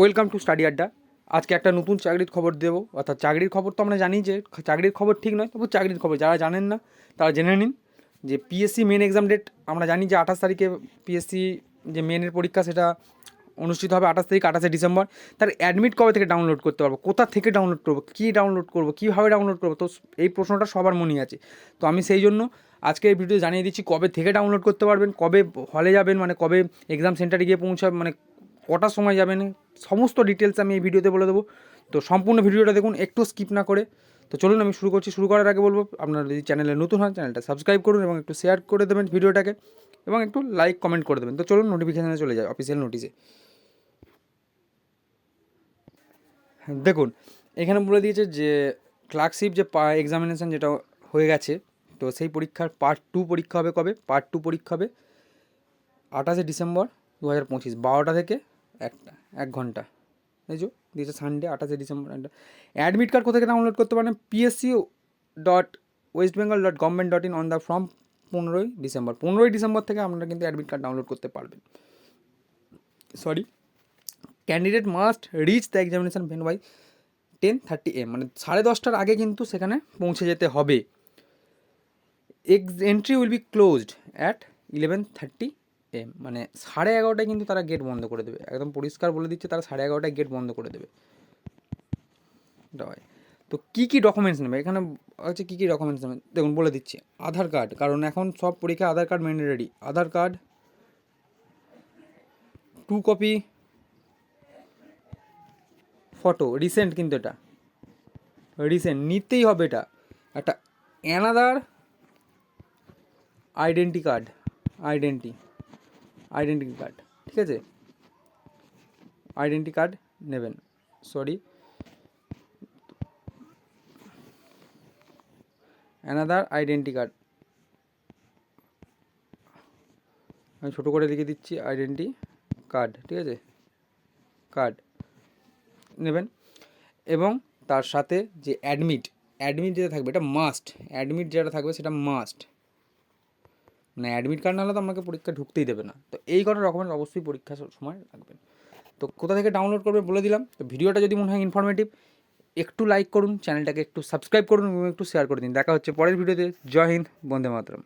Welcome to study আড্ডা। আজকে একটা নতুন চাকরির খবর দেবো। অর্থাৎ চাকরির খবর তো আমরা জানি যে চাকরির খবর ঠিক নয়, তবু চাকরির খবর যারা জানেন না, তারা জেনে নিন যে পিএসসি মেন এক্সাম ডেট আমরা জানি যে আঠাশ তারিখে পিএসসি যে মেনের পরীক্ষা সেটা অনুষ্ঠিত হবে আঠাশ তারিখ, আঠাশে ডিসেম্বর। তার অ্যাডমিট কবে থেকে ডাউনলোড করতে পারব? কোথা থেকে ডাউনলোড করব? কী ডাউনলোড করব? কীভাবে ডাউনলোড করব? তো এই প্রশ্নটা সবার মনেই আছে। তো আমি সেই জন্য আজকে এই ভিডিও জানিয়ে দিচ্ছি কবে থেকে ডাউনলোড করতে পারবেন, কবে হলে যাবেন মানে কবে এক্সাম সেন্টারে গিয়ে পৌঁছাবে মানে কটার সময় যাবেন সমস্ত ডিটেলস আমি এই ভিডিওতে বলে দেবো। তো সম্পূর্ণ ভিডিওটা দেখুন, একটু স্কিপ না করে। তো চলুন, আমি শুরু করছি। শুরু করার আগে বলব, আপনারা যদি চ্যানেলে নতুন হন চ্যানেলটা সাবস্ক্রাইব করুন এবং একটু শেয়ার করে দেবেন ভিডিওটাকে এবং একটু লাইক কমেন্ট করে দেবেন। তো চলুন নোটিফিকেশানে চলে যায় অফিসিয়াল নোটিশে দেখুন, এখানে বলে দিয়েছে যে ক্লার্কশিপ যে এক্সামিনেশান যেটা হয়ে গেছে, তো সেই পরীক্ষার পার্ট টু পরীক্ষা হবে কবে? পার্ট টু পরীক্ষা হবে আঠাশে ডিসেম্বর দু হাজার পঁচিশ, বারোটা থেকে একটা, এক ঘণ্টা। এই যে দিয়েছে সানডে আঠাশে ডিসেম্বর অ্যাডমিট কার্ড কোথা থেকে ডাউনলোড করতে পারেন? PSC dot West Bengal dot government dot in on the form পনেরোই ডিসেম্বর পনেরোই ডিসেম্বর থেকে আপনারা কিন্তু অ্যাডমিট কার্ড ডাউনলোড করতে পারবেন। Sorry candidate must reach the examination when by ten thirty am মানে সাড়ে দশটার আগে কিন্তু সেখানে পৌঁছে যেতে হবে। Ex entry will be closed at eleven thirty am মানে সাড়ে এগারোটায় কিন্তু তারা গেট বন্ধ করে দেবে। একদম পরিষ্কার বলে দিচ্ছে, তারা সাড়ে এগারোটায় গেট বন্ধ করে দেবে। তো কী কী ডকুমেন্টস নেবে? এখানে হচ্ছে কী কী ডকুমেন্টস নেবে? দেখুন, বলে দিচ্ছি। আধার কার্ড কারণ এখন সব পরীক্ষা Aadhaar card mandatory Aadhaar card two copy photo recent কিন্তু এটা। রিসেন্ট নিতেই হবে এটা। একটা another identity card identity identity card, ঠিক আছে? আইডেন্টি কার্ড নেবেন, সরি। Another identity card. আমি ছোটো করে লিখে দিচ্ছি, আইডেন্টি কার্ড, ঠিক আছে? কার্ড নেবেন। এবং তার সাথে যে অ্যাডমিট অ্যাডমিট যেটা থাকবে, এটা মাস্ট, অ্যাডমিট যেটা থাকবে সেটা মাস্ট। মানে অ্যাডমিট কার্ড না হলে তো আপনাকে পরীক্ষা ঢুকতেই দেবে না। তো এই কটা ডকুমেন্ট অবশ্যই পরীক্ষার সময় লাগবে। তো কোথা থেকে ডাউনলোড করবে বলে দিলাম। তো ভিডিওটা যদি মনে হয় ইনফরমেটিভ একটু লাইক করুন চ্যানেলটাকে একটু সাবস্ক্রাইব করুন এবং একটু শেয়ার করে দিন। দেখা হচ্ছে পরের ভিডিওতে। জয় হিন্দ, বন্দে মাতরম।